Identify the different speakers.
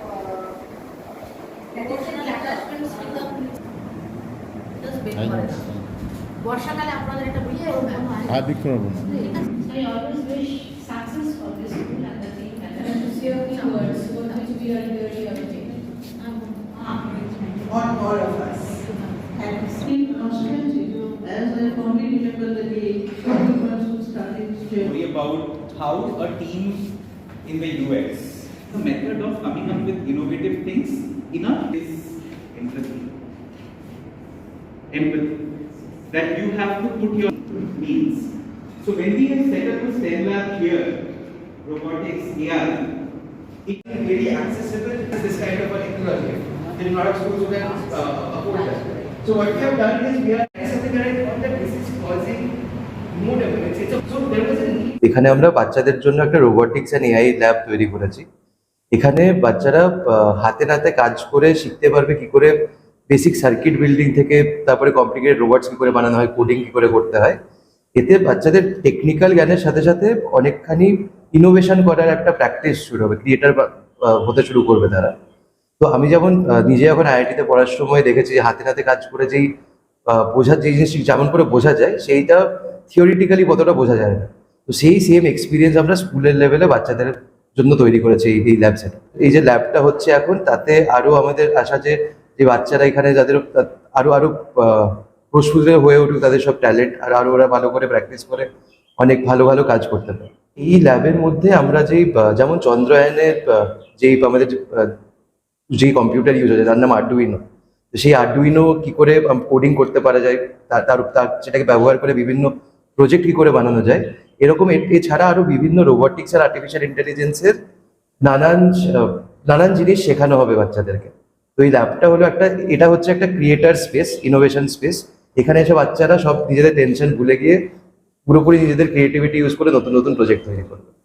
Speaker 1: uh, attachments with the just big
Speaker 2: I know.
Speaker 1: one. বর্ষাকালে আপনাদের একটা বুঝে
Speaker 2: আর বৃক্ষরোপণ
Speaker 3: I always wish success for this
Speaker 4: what which we are. On all of us. And
Speaker 5: In Australia, as I fondly remember the day, everyone who started to
Speaker 6: worry about how a team in the US, the method of coming up with innovative things in a is empathy. Empathy. That you have to put your needs. So when we have set up a STEM lab here, robotics, AI,
Speaker 7: it is very accessible this kind of a technology. Are not schools can uh, afford that. So what we have done is we are accepting that this is causing more dependency. So, so there was a need
Speaker 8: এখানে আমরা বাচ্চাদের জন্য একটা robotics and AI lab তৈরি করেছি এখানে বাচ্চারা হাতে নাতে কাজ করে শিখতে পারবে কি করে বেসিক সার্কিট বিল্ডিং থেকে তারপরে কমপ্লিকেটেড রোবটস কি করে বানানো হয় কোডিং কি করে করতে হয় এতে বাচ্চাদের টেকনিক্যাল জ্ঞানের সাথে সাথে অনেকখানি ইনোভেশন করার একটা প্র্যাকটিস শুরু হবে ক্রিয়েটার হতে শুরু করবে তারা। তো আমি যেমন নিজে যখন আইআইটিতে পড়ার সময় দেখেছি যে হাতে হাতে কাজ করে যেই বোঝার যে জিনিস যেমন করে বোঝা যায় সেইটা থিওরিটিক্যালি কতটা বোঝা যায় না। তো সেই সেম এক্সপিরিয়েন্স আমরা স্কুলের লেভেলে বাচ্চাদের জন্য তৈরি করেছি এই ল্যাব সেট এই যে ল্যাবটা হচ্ছে এখন তাতে আরও আমাদের আশা যে যে বাচ্চারা এখানে যাদের তা- আরও আরও আহ, প্রস্ফুটিত হয়ে উঠুক তাদের সব ট্যালেন্ট আর আরও ওরা ভালো করে প্র্যাকটিস করে অনেক ভালো ভালো কাজ করতে পারে। এই ল্যাবের মধ্যে আমরা যেই যেমন চন্দ্রয়ানের যেই আমাদের যে কম্পিউটার ইউজ হচ্ছে, তার নাম আর্ডুইনো তো সেই আর্ডুইনো কি করে কোডিং করতে পারা যায়, তার তার সেটাকে ব্যবহার করে বিভিন্ন প্রজেক্ট কি করে বানানো যায়। এরকম এছাড়া আরও বিভিন্ন রোবোটিক্স আর আর্টিফিশিয়াল ইন্টেলিজেন্সের নানান নানান জিনিস শেখানো হবে বাচ্চাদেরকে। তো এই ল্যাবটা হলো একটা, এটা হচ্ছে একটা ক্রিয়েটার স্পেস ইনোভেশন স্পেস এখানে এসে বাচ্চারা সব নিজেদের টেনশন ভুলে গিয়ে পুরোপুরি নিজেদের ক্রিয়েটিভিটি ইউজ করে নতুন নতুন প্রজেক্ট তৈরি করবে।